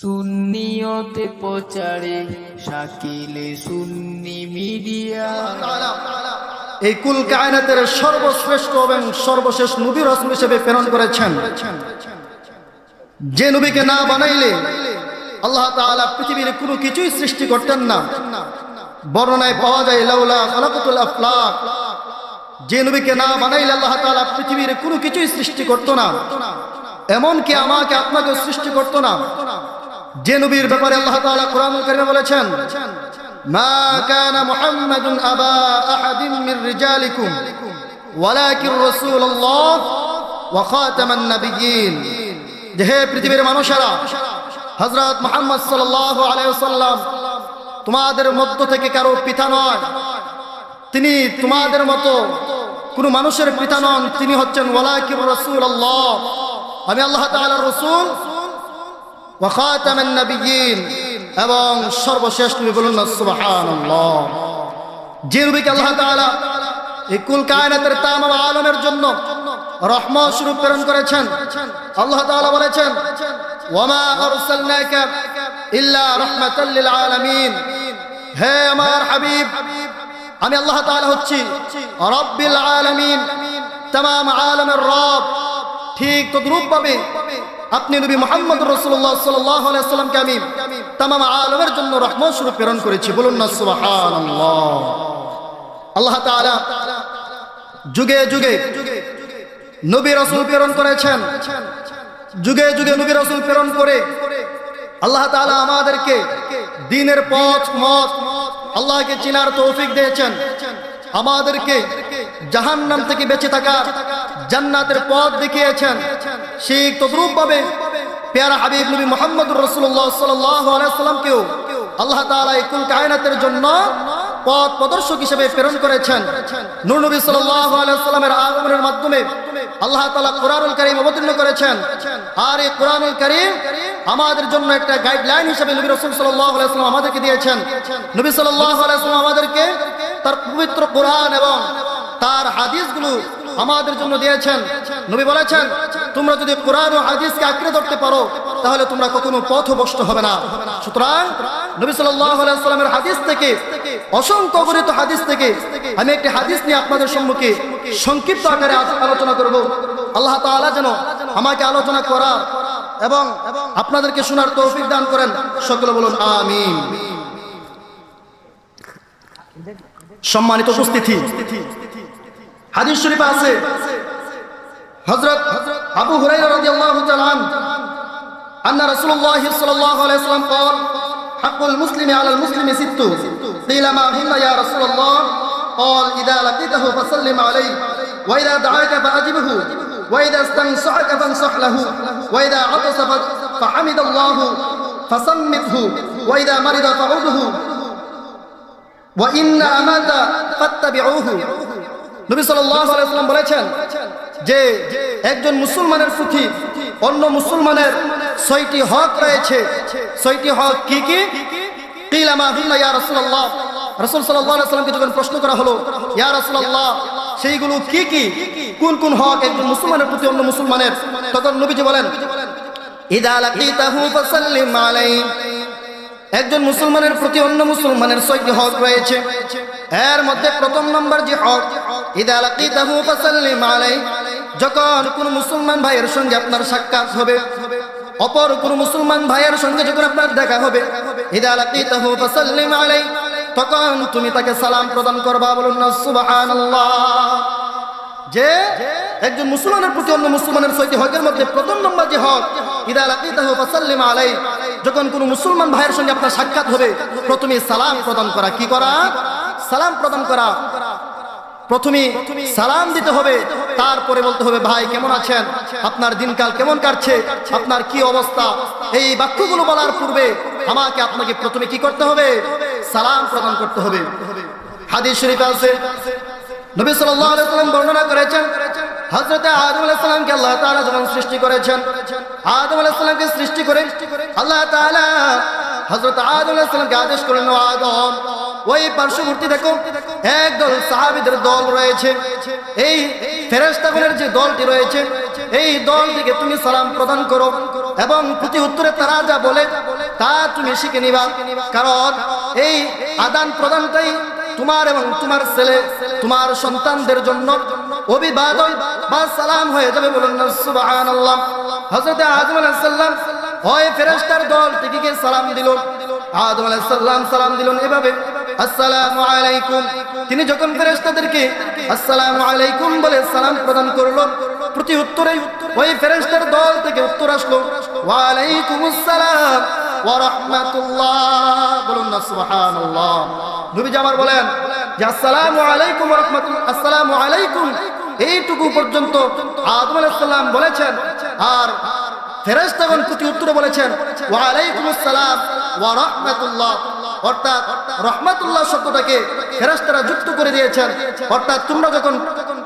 সুন্নিয়তে প্রচারে শাকিলে সুন্নি মিডিয়া। এই কুল কায়নাতের সর্বশ্রেষ্ঠ এবং সর্বশেষ নবী রসুল হিসেবে প্রেরণ করেছেন। যে নবীকে না বানাইলে আল্লাহ তাআলা পৃথিবীর কোনো কিছুই সৃষ্টি করতেন না। বর্ণনায় পাওয়া যায়, লাউলা খলাকাতুল আফলাক। যে নবীকে না বানাইলে আল্লাহ তাআলা পৃথিবীর কোনো কিছুই সৃষ্টি করত না। এমনকি আমাকে আপনাকে সৃষ্টি করত না। যে নবীর ব্যাপারে আল্লাহ তাআলা কোরআনুল কারীমে বলেছেন, মা কানা মুহাম্মাদুন আবা আহাদিন মির রিজালিকুম, ওয়ালাকিন রাসূলুল্লাহ ওয়া খাতামান নাবিয়্যিন। হে পৃথিবীর মানুষেরা, হযরত মুহাম্মদ সাল্লাল্লাহু আলাইহি ওয়াসাল্লাম তোমাদের মধ্য থেকে কারও পিতা নয়, তিনি তোমাদের মতো কোন মানুষের পিতা নন, তিনি হচ্ছেন ওয়ালাকির রাসূলুল্লাহ। আমি আল্লাহ তাআলার রাসূল এবং সর্বশেষ নবী বলুন যে নবীকে আল্লাহ তাআলা এই কুল কায়নাতের তামাম আলমের জন্য রহমত স্বরূপ প্রেরণ করেছেন, আল্লাহ তাআলা বলেছেন, ওয়ামা আরসালনাকা ইল্লা রাহমাতাল লিল আলামিন। হে আমার হাবিব, আমি আল্লাহ তাআলা হচ্ছি রব্বিল আলামিন তামাম আলমের রব। ঠিক তদ্রূপ ভাবে আপনি নবী মোহাম্মদ রসুল্লাহ সাল্লাহ আমি তামাম আলমের জন্য রহমত স্বরূপ প্রেরণ করেছি। বলুন না আল্লাহ তাআলা যুগে যুগে নবী রসুল প্রেরণ করেছেন। যুগে যুগে নবী রসুল প্রেরণ করে আল্লাহ তাআলা আমাদেরকে দিনের পথ, মত আল্লাহকে চিনার তৌফিক দিয়েছেন। আমাদেরকে জাহান্নাম থেকে বেঁচে থাকার জান্নাতের পথ দেখিয়েছেন। সেই তদ্রূপ ভাবে পেয়ারা হাবিব নবী মোহাম্মদ রসুল্লাহ সাল্লামকেও আল্লাহ তাআলা এই কুল কায়নাতের জন্য পথ প্রদর্শক হিসেবে প্রেরণ করেছেন। নূর নবী সাল্লামের আগমনের মাধ্যমে আল্লাহ তাআলা কোরআনুল কারীম অবতীর্ণ করেছেন। আর এই কোরআনুল কারীম আমাদের জন্য একটা গাইডলাইন হিসেবে নবী রাসূল সাল্লাম আমাদেরকে দিয়েছেন। নবী সাল্লাম আমাদেরকে তার পবিত্র কোরআন এবং তার হাদিসগুলো আমাদের জন্য দিয়েছেন। নবী বলেছেন, তোমরা যদি কোরআন ও হাদিসকে আঁকড়ে ধরতে পারো, তাহলে তোমরা কখনো পথভ্রষ্ট হবে না। সুতরাং নবী সাল্লামের হাদিস থেকে, অসংখ্য গণিত হাদিস থেকে, আমি একটি হাদিস নিয়ে আপনাদের সম্মুখে সংক্ষিপ্ত আকারে আলোচনা করব। আল্লাহ তাআলা যেন আমাকে আলোচনা করার এবং আপনাদেরকে শোনার তৌফিক দান করেন। সকলে বলুন, আমিন। সম্মানিত উপস্থিতি। হাদিস শরীফে আছে হযরত আবু হুরায়রা রাদিয়াল্লাহু তাআলা আন أن رسول الله صلى الله عليه وسلم قال حق المسلم على المسلم ست قيل ما هن يا رسول الله قال إذا لقيته فسلم عليه وإذا دعاك فأجبه وإذا استنصحك فانصح له وإذا عطس ف- فحمد الله فصمته وإذا مرض فعوده وإن أمات فاتبعوه নবী ওয়াসাল্লাম বলেছেন যে একজন মুসলমানের প্রতি অন্য মুসলমানের ছয়টি হক রয়েছে। ছয়টি হক কি কি? রাসূল ওয়াসাল্লামকে যখন প্রশ্ন করা হলো, ইয়া রাসূলুল্লাহ, সেইগুলো কি কি? কোন কোন হক একজন মুসলমানের প্রতি অন্য মুসলমানের? তখন নবীজি বলেন একজন মুসলমানের প্রতি অন্য মুসলমানের ছয়টি হক রয়েছে। এর মধ্যে প্রথম নম্বর যে হক যখন কোন মুসলমান ভাইয়ের সঙ্গে আপনার সাক্ষাৎ হবে, অপর কোন মুসলমান ভাইয়ের সঙ্গে যখন আপনার দেখা হবে তখন তুমি তাকে সালাম প্রদান করবা, বলুন যে একজন মুসলমানের প্রতি অন্য মুসলমানের ছয়টি হকের মধ্যে প্রথম নম্বর যে হক ইদা যখন কোন মুসলমান ভাইয়ের সঙ্গে আপনার সাক্ষাৎ হবে, প্রথমে সালাম প্রদান করা, কি করা? সালাম প্রদান করা। প্রথমে সালাম দিতে হবে, তারপরে বলতে হবে, ভাই, কেমন আছেন? আপনার দিনকাল কেমন কাটছে? আপনার কি অবস্থা? এই বাক্যগুলো বলার পূর্বে আমাকে আপনাকে প্রথমে কি করতে হবে? সালাম প্রদান করতে হবে। হাদিস শরীফ আছে। নবী সাল্লাল্লাহু আলাইহি সাল্লাম বর্ণনা করেছেন, হযরত আদম আলাইহিস সালামকে আল্লাহ তাআলা যখন সৃষ্টি করেছেন। আদম আলাইহিস সালামকে সৃষ্টি করে আল্লাহ তাআলা হযরত আদম আলাইহিস সালামকে আদেশ করলেন আদম ওই পার্শ্ববর্তী দেখো, একদল সাহাবীদের দল রয়েছে। এই ফেরেশতাগণের যে দলটি রয়েছে, এই দলটিকে তুমি সালাম প্রদান করো এবং প্রতি উত্তরে তারা যা বলে, তা তুমি শিখে নিবা। কারণ এই আদান প্রদানটাই তোমার এবং তোমার ছেলে, তোমার সন্তানদের জন্য অভিবাদন বা সালাম হয়ে যাবে বলুন না, সুবহানাল্লাহ। হযরত আদম আলাইহিস হয় ফেরেস্তার দল থেকে সালাম দিল? আদম আলাইহিস সালাম সালাম দিলেন এভাবে? আসসালামু আলাইকুম। তিনি যখন ফেরেশতাদেরকে আসসালামু আলাইকুম বলে সালাম প্রদান করল, প্রতি উত্তরে ওই ফেরেশতার দল থেকে উত্তর আসলো ওয়া আসসালামু আসসালামু এইটুকু পর্যন্ত বলেছেন, আর প্রতি উত্তরে বলেছেন ওয়া আলাইকুমুস সালাম ওয়া রাহমাতুল্লাহ। অর্থাৎ রহমাতুল্লাহ শব্দটাকে ফেরেশতারা যুক্ত করে দিয়েছেন। অর্থাৎ তোমরা যখন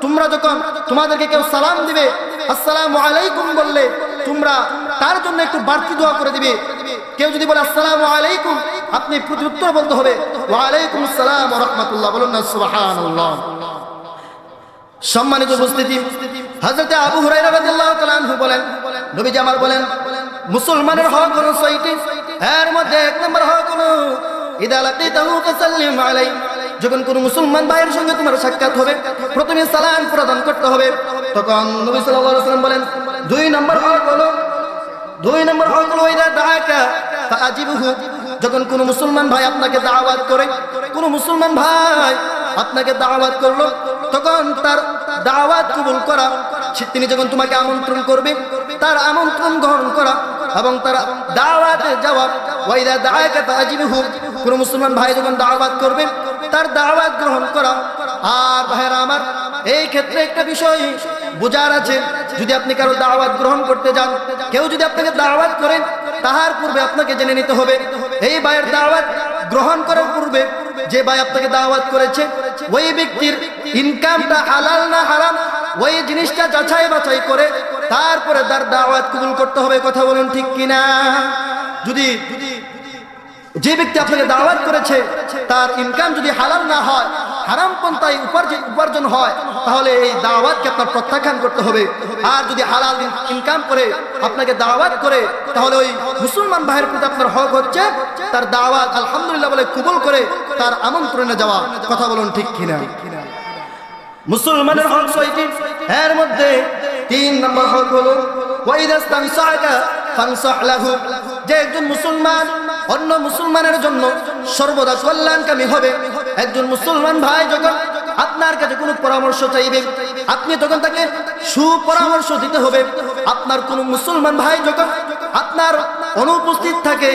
তোমরা যখন তোমাদেরকে কেউ সালাম দিবে, আসসালামু আলাইকুম বললে তোমরা তার জন্য একটু বাড়তি দোয়া করে দিবে। কেউ যদি বলে, আসসালামু আলাইকুম, আপনি প্রতি উত্তর বলতে হবে। ওয়ালাইকুম আসসালাম রাহমাতুল্লাহ, বলুন না, সুবহানাল্লাহ। সম্মানিত উপস্থিতি, হযরত আবু হুরায়রা রাদিয়াল্লাহু তাআলা আনহু বলেন, নবীজি আমার বলেন, মুসলমানের হক হলো ছয়টি। এর মধ্যে এক নম্বর হক হলো যখন কোন মুসলমান ভাইয়ের সঙ্গে তোমার সাক্ষাৎ হবে, প্রথমে সালাম প্রদান করতে হবে, তখন নবী ওয়াসাল্লাম বলেন, দুই নম্বর দুই নম্বর যখন কোন মুসলমান ভাই আপনাকে দাওয়াত করে, কোন মুসলমান ভাই আপনাকে দাওয়াত করল, তখন তার দাওয়াত কবুল করা তিনি যখন তোমাকে আমন্ত্রণ করবে, তার আমন্ত্রণ গ্রহণ করা এবং তার দাওয়াতে যাওয়া ওয়াইদা দাআকা ফাআজিবহু কোন মুসলমান ভাই যখন দাওয়াত করবে, তার দাওয়াত গ্রহণ করা। আর ভাইরা আমার, এই ক্ষেত্রে একটা বিষয় বোঝার আছে। যদি আপনি কারও দাওয়াত গ্রহণ করতে যান, কেউ যদি আপনাকে দাওয়াত করেন, তাহার পূর্বে আপনাকে জেনে নিতে হবে। এই ভাইয়ের দাওয়াত গ্রহণ করার পূর্বে যে ভাই আপনাকে দাওয়াত করেছে, ওই ব্যক্তির ইনকামটা হালাল না হারাম, ওই জিনিসটা যাচাই বাছাই করে তারপরে তার দাওয়াত কবুল করতে হবে। কথা বলুন ঠিক কিনা? যদি যে ব্যক্তি আপনাকে দাওয়াত করেছে, তার ইনকাম যদি হালাল না হয়, হারাম পন্থায় উপার্জন উপার্জন হয়, তাহলে এই দাওয়াতকে আপনার প্রত্যাখ্যান করতে হবে। আর যদি হালাল ইন- ইনকাম করে, আপনাকে দাওয়াত করে, তাহলে ওই মুসলমান ভাইয়ের প্রতি আপনার হক হচ্ছে, তার দাওয়াত আলহামদুলিল্লাহ বলে কবুল করে তার আমন্ত্রণে যাওয়া। কথা বলুন ঠিক কিনা? মুসলমানের হক ছয়টি। এর মধ্যে তিন নম্বর হক হলো যে একজন মুসলমান অন্য মুসলমানের জন্য সর্বদা কল্যাণকামী হবে। একজন মুসলমান ভাই যখন আপনার কাছে কোনো পরামর্শ চাইবে, আপনি তখন তাকে সুপরামর্শ দিতে হবে। আপনার কোনো মুসলমান ভাই যখন আপনার অনুপস্থিত থাকে,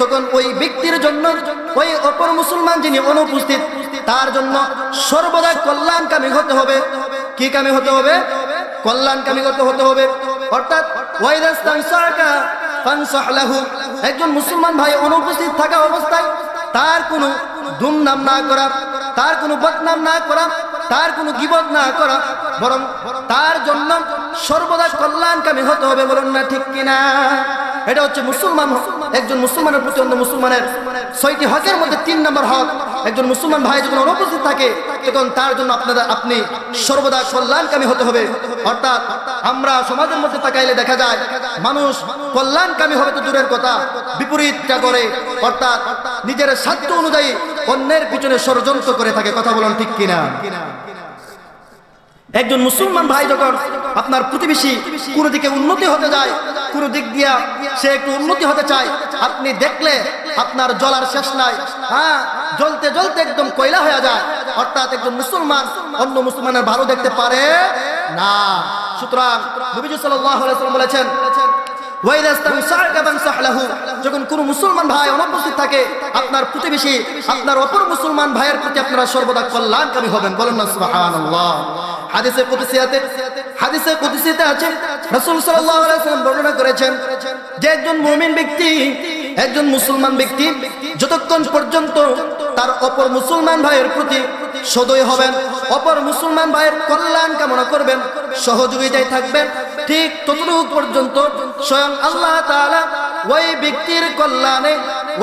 তখন ওই ব্যক্তির জন্য, ওই অপর মুসলমান যিনি অনুপস্থিত, তার জন্য সর্বদা কল্যাণকামী হতে হবে। কি কামী হতে হবে? কল্যাণকামী হতে হতে হবে। অর্থাৎ ওয়াইদাস্তান সাকা ফানসাহ লাহু। একজন মুসলমান ভাই অনুপস্থিত থাকা অবস্থায় তার কোনো দুমনাম না করা, তার কোনো বদনাম না করা, তার কোনো গিবদ না করা, বরং তার জন্য সর্বদা কল্যাণকামী হতে হবে বলুন না ঠিক কিনা? এটা হচ্ছে মুসলমান একজন মুসলমানের প্রতি অন্য মুসলমানের ছয়টি হকের মধ্যে তিন নম্বর হক। একজন মুসলমান ভাই যখন অনুপস্থিত থাকে, তখন তার জন্য আপনারা আপনি সর্বদা কল্যাণকামী হতে হবে। অর্থাৎ আমরা সমাজের মধ্যে তাকাইলে দেখা যায়, মানুষ কল্যাণকামী হবে তো দূরের কথা বিপরীতটা করে। অর্থাৎ নিজের সাধ্য অনুযায়ী অন্যের পিছনে ষড়যন্ত্র করে থাকে, কথা বলুন ঠিক কিনা? একজন মুসলমান ভাই যখন আপনার প্রতিবেশী কোনো দিকে উন্নতি হতে যায়, কোনো দিক দিয়া সে একটু উন্নতি হতে চায়, আপনি দেখলে আপনার জলার শেষ নাই হ্যাঁ জ্বলতে জ্বলতে একদম কয়লা হয়ে যায় অর্থাৎ একজন মুসলমান অন্য মুসলমানের ভালো দেখতে পারে না সুতরাং বলেছেন। যখন মুসলমান ভাই অনুপস্থিত থাকে, আপনার প্রতিবেশী, আপনার অপর মুসলমান ভাইয়ের প্রতি আপনারা সর্বদা হবেন। বলেন একজন একজন মুসলমান ব্যক্তি যতক্ষণ পর্যন্ত তার অপর মুসলমান ভাইয়ের প্রতি সদয় হবেন, অপর মুসলমান ভাইয়ের কল্যাণ কামনা করবেন সহযোগিতায় থাকবেন ঠিক ততটুকু পর্যন্ত স্বয়ং আল্লাহ তাআলা ওই ব্যক্তির কল্যাণে,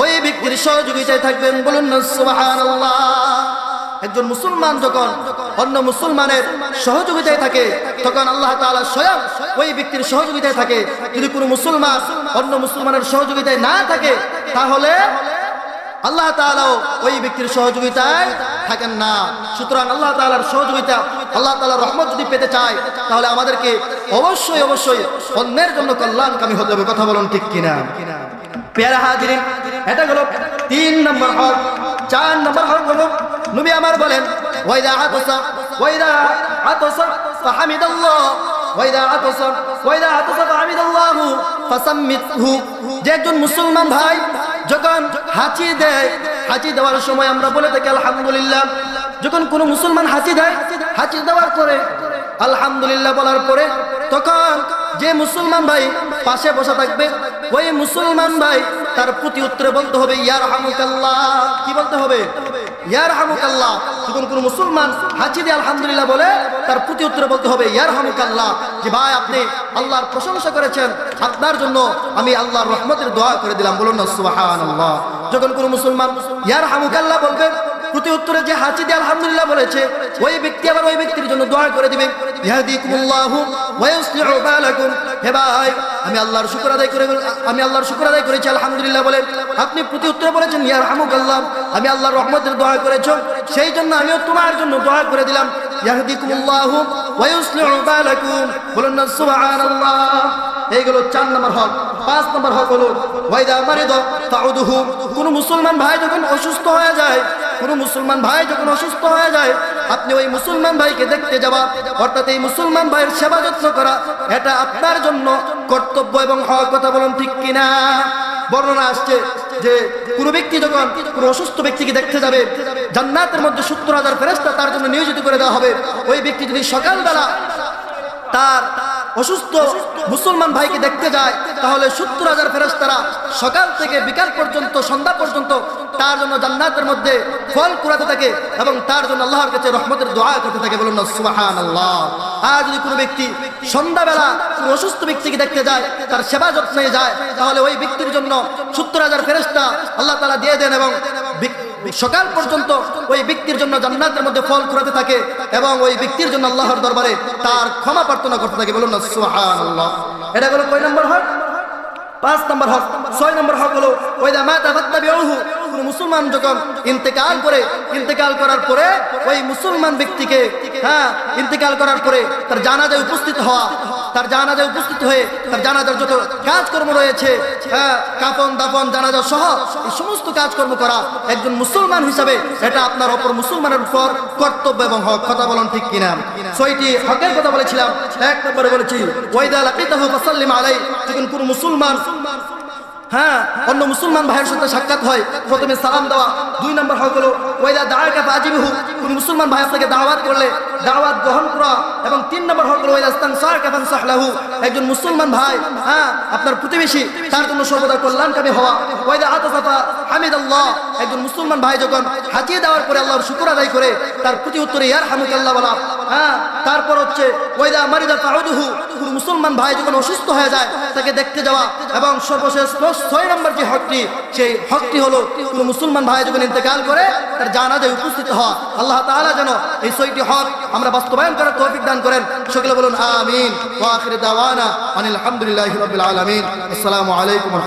ওই ব্যক্তির সহযোগিতায় থাকবেন। বলুন একজন মুসলমান যখন অন্য মুসলমানের সহযোগিতায় থাকে, তখন আল্লাহ তাআলা স্বয়ং ওই ব্যক্তির সহযোগিতায় থাকে। যদি কোনো মুসলমান অন্য মুসলমানের সহযোগিতায় না থাকে, তাহলে আল্লাহ তাআলাও ওই ব্যক্তির সহযোগিতায় থাকেন না। সুতরাং আল্লাহ তালার সহযোগিতা, আল্লাহ তালার রহমত যদি পেতে চায়, তাহলে আমাদেরকে অবশ্যই অবশ্যই অন্যের জন্য কল্যাণ কল্যাণকামী হতে হবে। কথা বলুন ঠিক কিনা? এটা তিন নম্বর চার নম্বর হক আমার বলেন যে একজন মুসলমান ভাই যখন হাঁচি দেয়, হাঁচি দেওয়ার সময় আমরা বলে থাকি, আলহামদুলিল্লাহ। যখন কোনো মুসলমান হাঁচি দেয়, হাঁচি দেওয়ার পরে, আলহামদুলিল্লাহ বলার পরে, তখন যে মুসলমান ভাই পাশে বসা থাকবে, ওই মুসলমান ভাই তার প্রতি উত্তরে বলতে হবে ইয়ার হামুকাল্লাহ কি বলতে হবে? ইয়ার যখন কোনো মুসলমান আলহামদুলিল্লাহ বলে, তার প্রতি হবে ইয়ার হামুকাল্লাহ ভাই, আপনি আল্লাহর প্রশংসা করেছেন জন্য আমি রহমতের দোয়া করে দিলাম। বলুন না যখন কোনো মুসলমান ইয়ার হামুকাল্লাহ বলবে প্রতি উত্তরে যে হাঁচি দিয়ে আলহামদুলিল্লাহ বলেছে, ওই ব্যক্তি আবার ওই ব্যক্তির জন্য দোয়া করে দিবে হে ভাই, আমি আল্লাহর শুকর আদায় করে আমি আল্লাহর শুকর আদায় করেছি, আলহামদুলিল্লাহ বলে আপনি প্রতি উত্তরে বলেছেন ইয়ারহামুকাল্লাহ আমি আল্লাহর রহমতের দোয়া করেছ, সেই জন্য আমিও তোমার জন্য দোয়া করে দিলাম। ইয়াহদিকুমুল্লাহু ওয়া ইউসলিহু বালাকুম। বলুন না, সুবহানাল্লাহ। এইগুলো চার নম্বর হক। পাঁচ নম্বর হক হলো, ওয়াইদা মারিদ তাউদুহু। কোন মুসলমান ভাই যখন অসুস্থ হয়ে যায়, কোন মুসলমান ভাই যখন অসুস্থ হয়ে যায়, আপনি ওই মুসলমান ভাইকে দেখতে যাওয়া, অর্থাৎ এই মুসলমান ভাইয়ের সেবা যত্ন করা, এটা আপনার জন্য কর্তব্য এবং হক কথা বলুন ঠিক কিনা? বর্ণনা আসছে যে কোন ব্যক্তি যখন কোনো অসুস্থ ব্যক্তিকে দেখতে যাবে, জান্নাতের মধ্যে সত্তর হাজার ফেরেস্তা তার জন্য নিয়োজিত করে দেওয়া হবে। ওই ব্যক্তি যদি সকালবেলা তার অসুস্থ মুসলমান ভাইকে দেখতে যায়, তাহলে সত্তর হাজার ফেরস্তারা সকাল থেকে বিকাল পর্যন্ত, সন্ধ্যা পর্যন্ত তার জন্য জান্নাতের মধ্যে ফল কুড়াতে থাকে এবং তার জন্য আল্লাহর কাছে রহমতের দোয়া করতে থাকে। বলুন আর যদি কোনো ব্যক্তি সন্ধ্যাবেলা কোনো অসুস্থ ব্যক্তিকে দেখতে যায়, তার সেবা যত্নে যায়, তাহলে ওই ব্যক্তির জন্য সত্তর হাজার ফেরস্তা আল্লাহ তালা দিয়ে দেন এবং সকাল পর্যন্ত ওই ব্যক্তির জন্য জান্নাতের মধ্যে ফল কুড়াতে থাকে এবং ওই ব্যক্তির জন্য আল্লাহর দরবারে তার ক্ষমা প্রার্থনা করতে থাকে। বলুন না এটা হলো কয় নম্বর হক? পাঁচ নম্বর হক। ছয় নম্বর হক হলো ওই কোন মুসলমান যখন ইন্তেকাল করে, ইন্তেকাল করার পরে ওই মুসলমান ব্যক্তিকে হ্যাঁ ইন্তেকাল করার পরে তার জানাজায় উপস্থিত হওয়া তার জানাজায় উপস্থিত হয়ে তার জানাজার যত কাজকর্ম রয়েছে হ্যাঁ কাফন, দাফন, জানাজা সহ এই সমস্ত কাজকর্ম করা একজন মুসলমান হিসাবে এটা আপনার অপর মুসলমানের উপর কর্তব্য এবং হক, কথা বলুন ঠিক কিনা? ছয়টি হকের কথা বলেছিলাম, এক নম্বরে বলেছি, ওয়াইদা লাকিতাহু ফাসাল্লিম আলাই যখন কোন মুসলমান হ্যাঁ অন্য মুসলমান ভাইয়ের সাথে সাক্ষাৎ হয়, প্রথমে সালাম দেওয়া, দুই নম্বর হক হলো মুসলমান ভাই হ্যাঁ যখন হ্যাঁ তারপর হচ্ছে মুসলমান ভাই যখন অসুস্থ হয়ে যায়, তাকে দেখতে যাওয়া এবং সর্বশেষ ছয় নম্বর যে হকটি, সেই হকটি হলো মুসলমান ভাই যখন ইন্তেকাল করে, তার জানাজায় উপস্থিত হওয়া আল্লাহ তাআলা যেন এই ছয়টি হক আমরা বাস্তবায়ন করার তৌফিক দান করেন। সকলে বলুন, আমিন। ওয়া আখির দাওয়ানা আনিল রাব্বিল আলামিন। আসসালামু আলাইকুম ওয়া